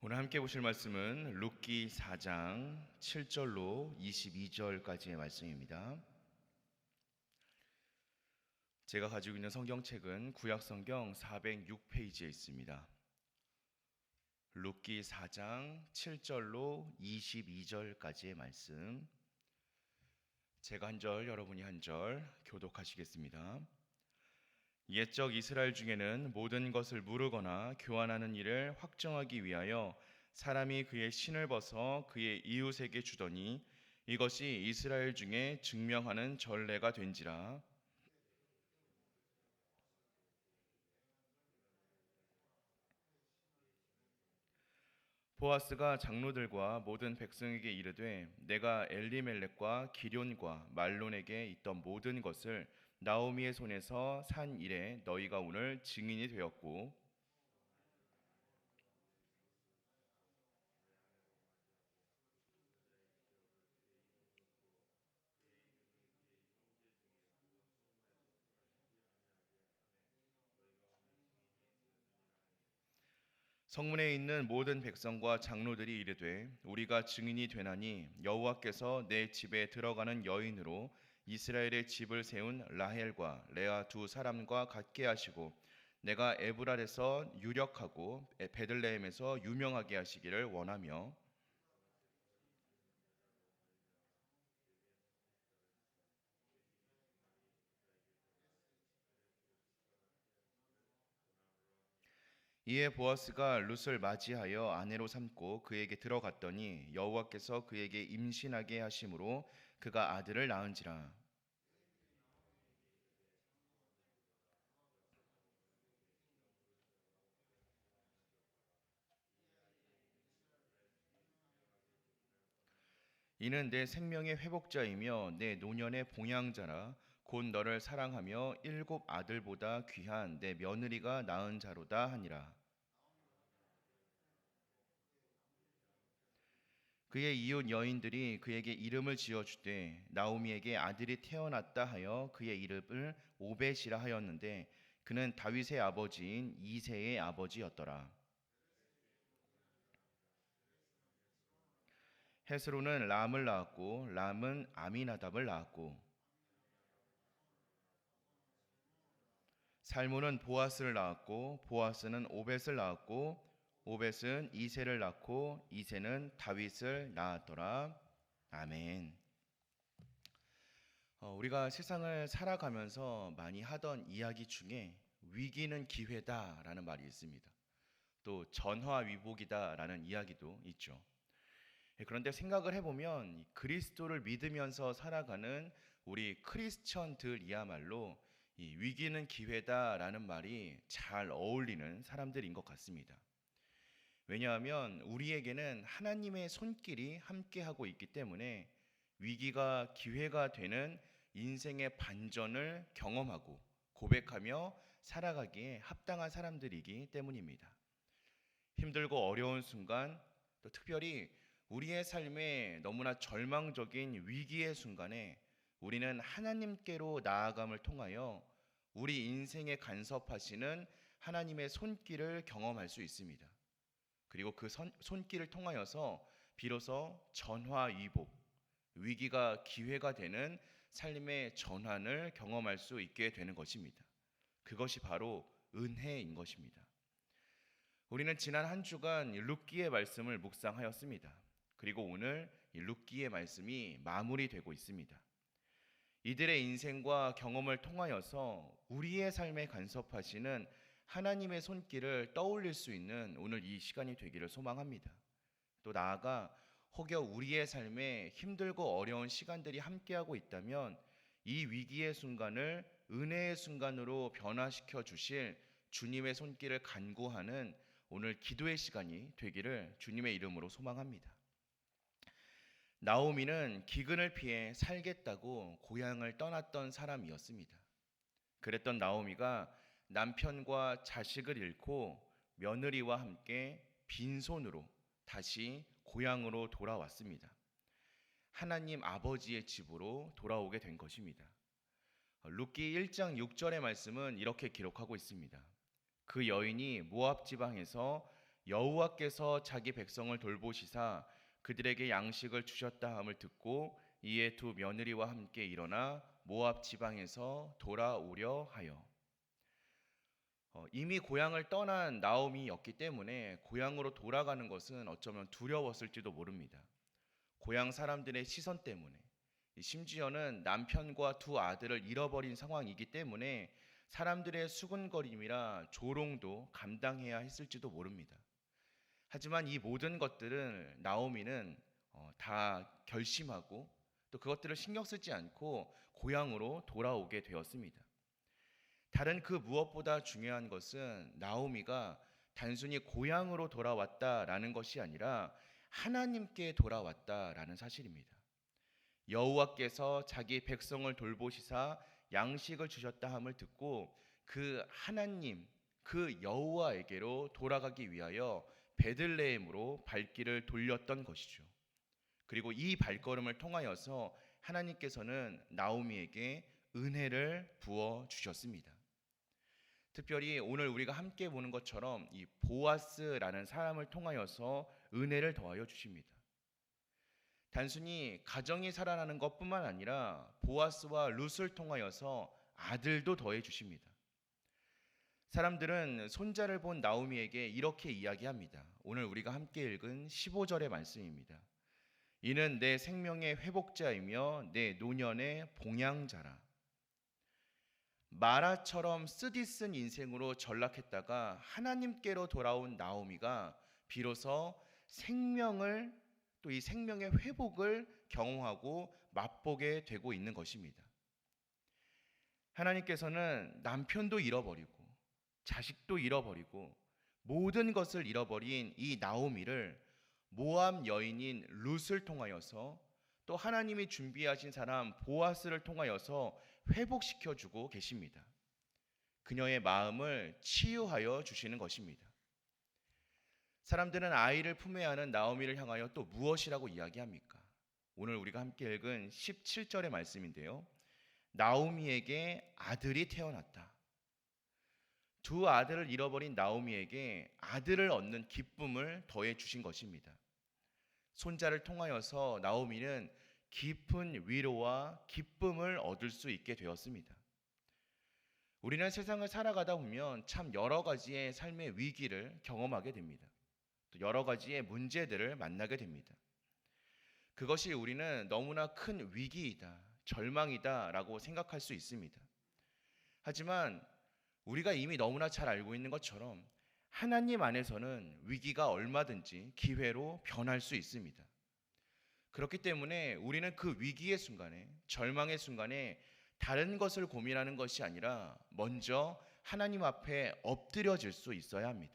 오늘 함께 보실 말씀은 룻기 4장 7절로 22절까지의 말씀입니다. 제가 가지고 있는 성경책은 구약 성경 406페이지에 있습니다. 룻기 4장 7절로 22절까지의 말씀. 제가 한 절, 여러분이 한 절 교독하시겠습니다. 옛적 이스라엘 중에는 모든 것을 무르거나 교환하는 일을 확정하기 위하여 사람이 그의 신을 벗어 그의 이웃에게 주더니 이것이 이스라엘 중에 증명하는 전례가 된지라 보아스가 장로들과 모든 백성에게 이르되 내가 엘리멜렉과 기럨과 말론에게 있던 모든 것을 나오미의 손에서 산 일에 너희가 오늘 증인이 되었고 성문에 있는 모든 백성과 장로들이 이르되 우리가 증인이 되나니 여호와께서 내 집에 들어가는 여인으로 이스라엘의 집을 세운 라헬과 레아 두 사람과 같게 하시고 내가 에브랄에서 유력하고 베들레헴에서 유명하게 하시기를 원하며 이에 보아스가 룻을 맞이하여 아내로 삼고 그에게 들어갔더니 여호와께서 그에게 임신하게 하심으로 그가 아들을 낳은지라. 이는 내 생명의 회복자이며 내 노년의 봉양자라 곧 너를 사랑하며 일곱 아들보다 귀한 내 며느리가 낳은 자로다 하니라. 그의 이웃 여인들이 그에게 이름을 지어 주되 나오미에게 아들이 태어났다 하여 그의 이름을 오벳이라 하였는데 그는 다윗의 아버지인 이세의 아버지였더라. 헤스로는 람을 낳았고 람은 아미나답을 낳았고 살모는 보아스를 낳았고 보아스는 오벳을 낳았고 오벳은 이세를 낳고 이세는 다윗을 낳았더라 아멘. 어, 우리가 세상을 살아가면서 많이 하던 이야기 중에 위기는 기회다라는 말이 있습니다. 또 전화위복이다라는 이야기도 있죠. 예, 그런데 생각을 해보면 그리스도를 믿으면서 살아가는 우리 크리스천들이야말로 이 위기는 기회다라는 말이 잘 어울리는 사람들인 것 같습니다. 왜냐하면 우리에게는 하나님의 손길이 함께하고 있기 때문에 위기가 기회가 되는 인생의 반전을 경험하고 고백하며 살아가기에 합당한 사람들이기 때문입니다. 힘들고 어려운 순간, 또 특별히 우리의 삶에 너무나 절망적인 위기의 순간에 우리는 하나님께로 나아감을 통하여 우리 인생에 간섭하시는 하나님의 손길을 경험할 수 있습니다. 그리고 그 선, 손길을 통하여서 비로소 전화위복, 위기가 기회가 되는 삶의 전환을 경험할 수 있게 되는 것입니다. 그것이 바로 은혜인 것입니다. 우리는 지난 한 주간 룻기의 말씀을 묵상하였습니다. 그리고 오늘 룻기의 말씀이 마무리되고 있습니다. 이들의 인생과 경험을 통하여서 우리의 삶에 간섭하시는 하나님의 손길을 떠올릴 수 있는 오늘 이 시간이 되기를 소망합니다. 또 나아가 혹여 우리의 삶에 힘들고 어려운 시간들이 함께하고 있다면 이 위기의 순간을 은혜의 순간으로 변화시켜 주실 주님의 손길을 간구하는 오늘 기도의 시간이 되기를 주님의 이름으로 소망합니다. 나오미는 기근을 피해 살겠다고 고향을 떠났던 사람이었습니다. 그랬던 나오미가 남편과 자식을 잃고 며느리와 함께 빈손으로 다시 고향으로 돌아왔습니다. 하나님 아버지의 집으로 돌아오게 된 것입니다. 룻기 1장 6절의 말씀은 이렇게 기록하고 있습니다. 그 여인이 모압 지방에서 여호와께서 자기 백성을 돌보시사 그들에게 양식을 주셨다 함을 듣고 이에 두 며느리와 함께 일어나 모압 지방에서 돌아오려 하여 어, 이미 고향을 떠난 나오미였기 때문에 고향으로 돌아가는 것은 어쩌면 두려웠을지도 모릅니다. 고향 사람들의 시선 때문에 심지어는 남편과 두 아들을 잃어버린 상황이기 때문에 사람들의 수군거림이라 조롱도 감당해야 했을지도 모릅니다. 하지만 이 모든 것들을 나오미는 어, 다 결심하고 또 그것들을 신경 쓰지 않고 고향으로 돌아오게 되었습니다. 다른 그 무엇보다 중요한 것은 나오미가 단순히 고향으로 돌아왔다라는 것이 아니라 하나님께 돌아왔다라는 사실입니다. 여호와께서 자기 백성을 돌보시사 양식을 주셨다 함을 듣고 그 하나님 그 여호와에게로 돌아가기 위하여 베들레헴으로 발길을 돌렸던 것이죠. 그리고 이 발걸음을 통하여서 하나님께서는 나오미에게 은혜를 부어 주셨습니다. 특별히 오늘 우리가 함께 보는 것처럼 이 보아스라는 사람을 통하여서 은혜를 더하여 주십니다. 단순히 가정이 살아나는 것뿐만 아니라 보아스와 룻을 통하여서 아들도 더해 주십니다. 사람들은 손자를 본 나오미에게 이렇게 이야기합니다. 오늘 우리가 함께 읽은 15절의 말씀입니다. 이는 내 생명의 회복자이며 내 노년의 봉양자라. 마라처럼 쓰디쓴 인생으로 전락했다가 하나님께로 돌아온 나오미가 비로소 생명을 또 이 생명의 회복을 경험하고 맛보게 되고 있는 것입니다. 하나님께서는 남편도 잃어버리고 자식도 잃어버리고 모든 것을 잃어버린 이 나오미를 모함 여인인 룻을 통하여서 또 하나님이 준비하신 사람 보아스를 통하여서 회복시켜 주고 계십니다. 그녀의 마음을 치유하여 주시는 것입니다. 사람들은 아이를 품에 안은 나오미를 향하여 또 무엇이라고 이야기합니까? 오늘 우리가 함께 읽은 17절의 말씀인데요. 나오미에게 아들이 태어났다. 두 아들을 잃어버린 나오미에게 아들을 얻는 기쁨을 더해 주신 것입니다. 손자를 통하여서 나오미는 깊은 위로와 기쁨을 얻을 수 있게 되었습니다. 우리는 세상을 살아가다 보면 참 여러 가지의 삶의 위기를 경험하게 됩니다. 또 여러 가지의 문제들을 만나게 됩니다. 그것이 우리는 너무나 큰 위기이다, 절망이다 라고 생각할 수 있습니다. 하지만 우리가 이미 너무나 잘 알고 있는 것처럼 하나님 안에서는 위기가 얼마든지 기회로 변할 수 있습니다. 그렇기 때문에 우리는 그 위기의 순간에, 절망의 순간에 다른 것을 고민하는 것이 아니라 먼저 하나님 앞에 엎드려질 수 있어야 합니다.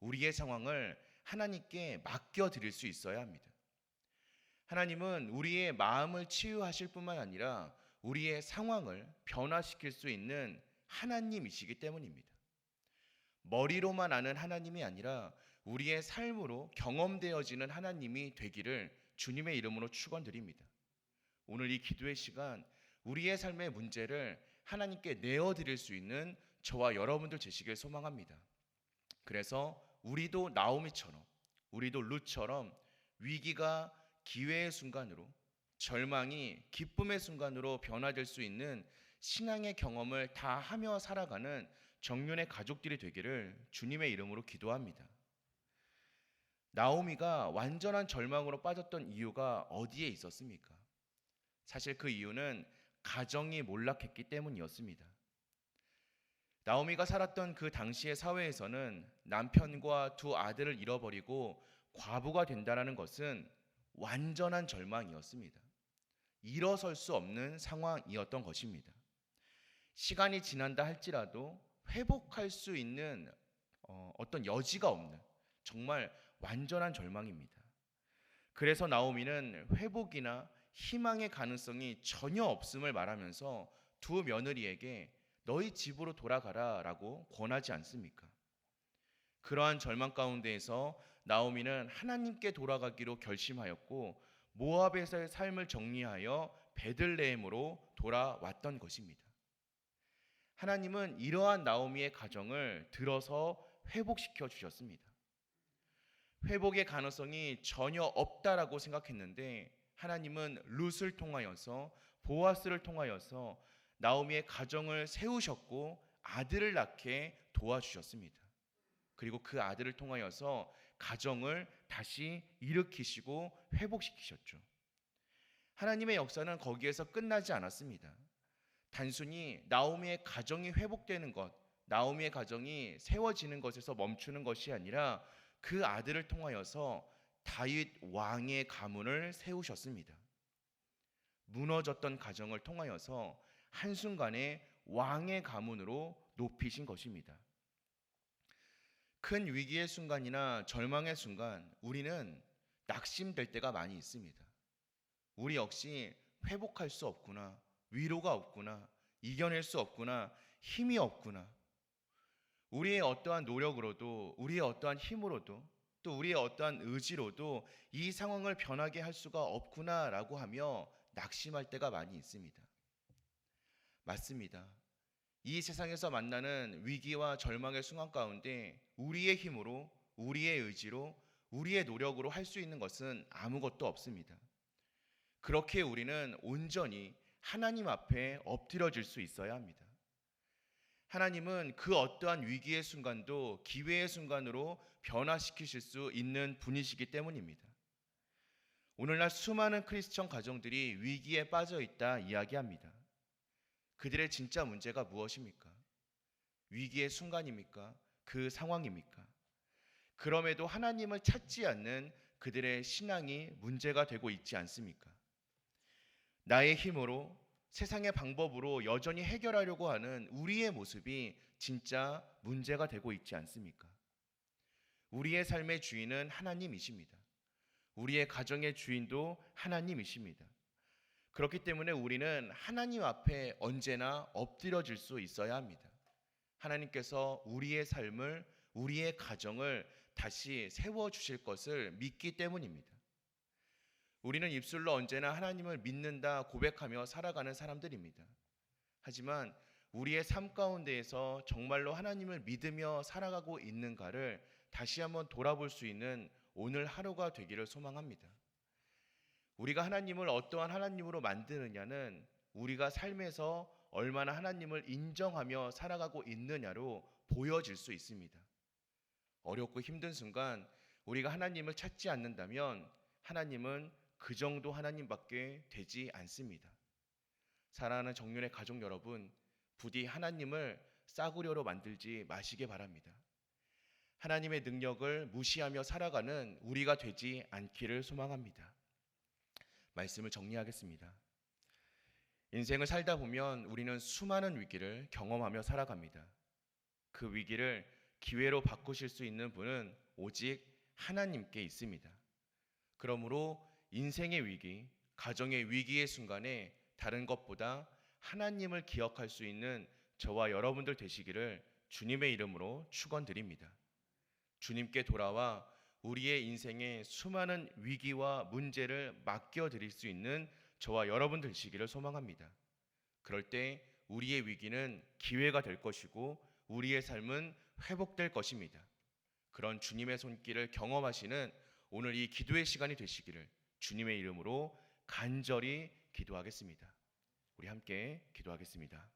우리의 상황을 하나님께 맡겨 드릴 수 있어야 합니다. 하나님은 우리의 마음을 치유하실 뿐만 아니라 우리의 상황을 변화시킬 수 있는 하나님이시기 때문입니다. 머리로만 아는 하나님이 아니라 우리의 삶으로 경험되어지는 하나님이 되기를 주님의 이름으로 축원드립니다. 오늘 이 기도의 시간 우리의 삶의 문제를 하나님께 내어 드릴 수 있는 저와 여러분들 되시길 소망합니다. 그래서 우리도 나오미처럼 우리도 룻처럼 위기가 기회의 순간으로 절망이 기쁨의 순간으로 변화될 수 있는 신앙의 경험을 다 하며 살아가는 정륜의 가족들이 되기를 주님의 이름으로 기도합니다. 나오미가 완전한 절망으로 빠졌던 이유가 어디에 있었습니까? 사실 그 이유는 가정이 몰락했기 때문이었습니다. 나오미가 살았던 그 당시의 사회에서는 남편과 두 아들을 잃어버리고 과부가 된다는 것은 완전한 절망이었습니다. 일어설 수 없는 상황이었던 것입니다. 시간이 지난다 할지라도 회복할 수 있는 어, 어떤 여지가 없는 정말 완전한 절망입니다. 그래서 나오미는 회복이나 희망의 가능성이 전혀 없음을 말하면서 두 며느리에게 너희 집으로 돌아가라 라고 권하지 않습니까? 그러한 절망 가운데에서 나오미는 하나님께 돌아가기로 결심하였고 모압에서의 삶을 정리하여 베들레헴으로 돌아왔던 것입니다. 하나님은 이러한 나오미의 가정을 들어서 회복시켜 주셨습니다. 회복의 가능성이 전혀 없다라고 생각했는데 하나님은 룻을 통하여서 보아스를 통하여서 나오미의 가정을 세우셨고 아들을 낳게 도와주셨습니다. 그리고 그 아들을 통하여서 가정을 다시 일으키시고 회복시키셨죠. 하나님의 역사는 거기에서 끝나지 않았습니다. 단순히 나오미의 가정이 회복되는 것, 나오미의 가정이 세워지는 것에서 멈추는 것이 아니라 그 아들을 통하여서 다윗 왕의 가문을 세우셨습니다. 무너졌던 가정을 통하여서 한순간에 왕의 가문으로 높이신 것입니다. 큰 위기의 순간이나 절망의 순간 우리는 낙심될 때가 많이 있습니다. 우리 역시 회복할 수 없구나, 위로가 없구나, 이겨낼 수 없구나, 힘이 없구나. 우리의 어떠한 노력으로도, 우리의 어떠한 힘으로도, 또 우리의 어떠한 의지로도 이 상황을 변하게 할 수가 없구나라고 하며 낙심할 때가 많이 있습니다. 맞습니다. 이 세상에서 만나는 위기와 절망의 순간 가운데 우리의 힘으로, 우리의 의지로, 우리의 노력으로 할 수 있는 것은 아무것도 없습니다. 그렇게 우리는 온전히 하나님 앞에 엎드려질 수 있어야 합니다. 하나님은 그 어떠한 위기의 순간도 기회의 순간으로 변화시키실 수 있는 분이시기 때문입니다. 오늘날 수많은 크리스천 가정들이 위기에 빠져 있다 이야기합니다. 그들의 진짜 문제가 무엇입니까? 위기의 순간입니까? 그 상황입니까? 그럼에도 하나님을 찾지 않는 그들의 신앙이 문제가 되고 있지 않습니까? 나의 힘으로 세상의 방법으로 여전히 해결하려고 하는 우리의 모습이 진짜 문제가 되고 있지 않습니까? 우리의 삶의 주인은 하나님이십니다. 우리의 가정의 주인도 하나님이십니다. 그렇기 때문에 우리는 하나님 앞에 언제나 엎드려질 수 있어야 합니다. 하나님께서 우리의 삶을, 우리의 가정을 다시 세워 주실 것을 믿기 때문입니다. 우리는 입술로 언제나 하나님을 믿는다 고백하며 살아가는 사람들입니다. 하지만 우리의 삶 가운데에서 정말로 하나님을 믿으며 살아가고 있는가를 다시 한번 돌아볼 수 있는 오늘 하루가 되기를 소망합니다. 우리가 하나님을 어떠한 하나님으로 만드느냐는 우리가 삶에서 얼마나 하나님을 인정하며 살아가고 있느냐로 보여질 수 있습니다. 어렵고 힘든 순간 우리가 하나님을 찾지 않는다면 하나님은 그 정도 하나님밖에 되지 않습니다. 사랑하는 정윤의 가족 여러분, 부디 하나님을 싸구려로 만들지 마시기 바랍니다. 하나님의 능력을 무시하며 살아가는 우리가 되지 않기를 소망합니다. 말씀을 정리하겠습니다. 인생을 살다 보면 우리는 수많은 위기를 경험하며 살아갑니다. 그 위기를 기회로 바꾸실 수 있는 분은 오직 하나님께 있습니다. 그러므로 인생의 위기, 가정의 위기의 순간에 다른 것보다 하나님을 기억할 수 있는 저와 여러분들 되시기를 주님의 이름으로 축원드립니다. 주님께 돌아와 우리의 인생의 수많은 위기와 문제를 맡겨 드릴 수 있는 저와 여러분 되시기를 소망합니다. 그럴 때 우리의 위기는 기회가 될 것이고 우리의 삶은 회복될 것입니다. 그런 주님의 손길을 경험하시는 오늘 이 기도의 시간이 되시기를 주님의 이름으로 간절히 기도하겠습니다. 우리 함께 기도하겠습니다.